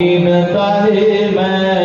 In the name of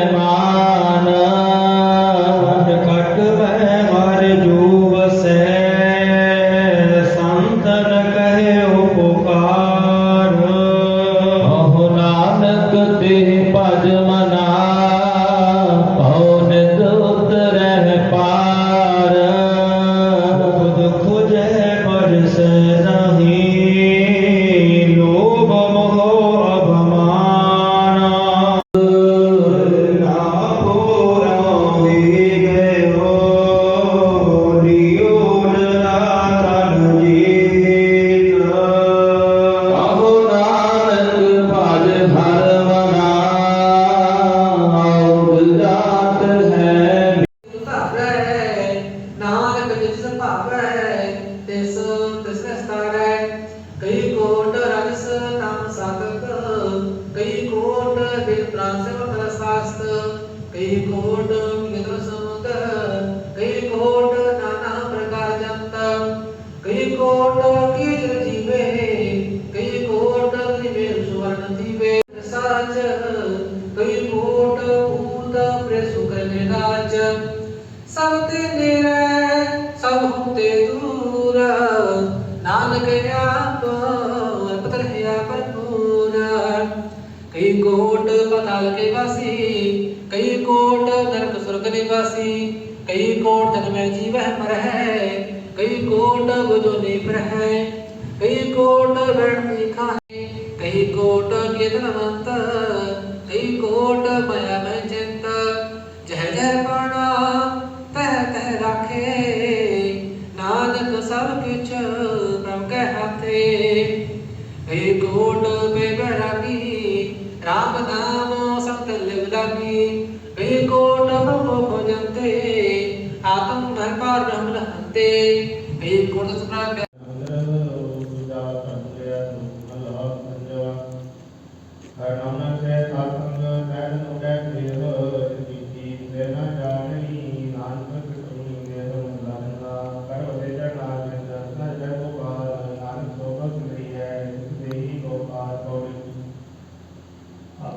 आदर है। नानक जिस भाव है तिस तिस स्तर है। कई कोट रजस तम साधक, कई कोट बिल प्रांसव कर शास्त्र कई कोट मित्र समुद कई कोट नाना प्रकार जंत कई कोट सुत प्रसुख निराज सब ते निरय सब हम ते दूर। नानक आप, पत रहया पर नूर। कई कोट पताल के वासी, कई कोट नरक स्वर्ग निवासी, कई कोट धन में जीव पर है कई कोट बुझो पर है, कई कोट वर्ण लिखा है, कई कोट के धनवंत, कई कोट ਰੇ ਏ ਕੋਟ ਬੇਵਰਾਗੀ ਰਾਮ ਨਾਮ ਸੰਤ ਲਿਵ ਲਾਗੀ ਏ ਕੋਟ ਪ੍ਰਭੂ ਭਜੰਤੇ, ਆਤਮ ਧਰ ਪਰ ਰਮ ਲਹੰਤੇ। ਏ ਕੋਟ ਸੁਨਾ ਹਰ ਨਾਮ ਨਾਲ ਸਹਿ ਸਾਥ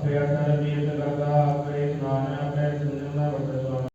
प्रयत्न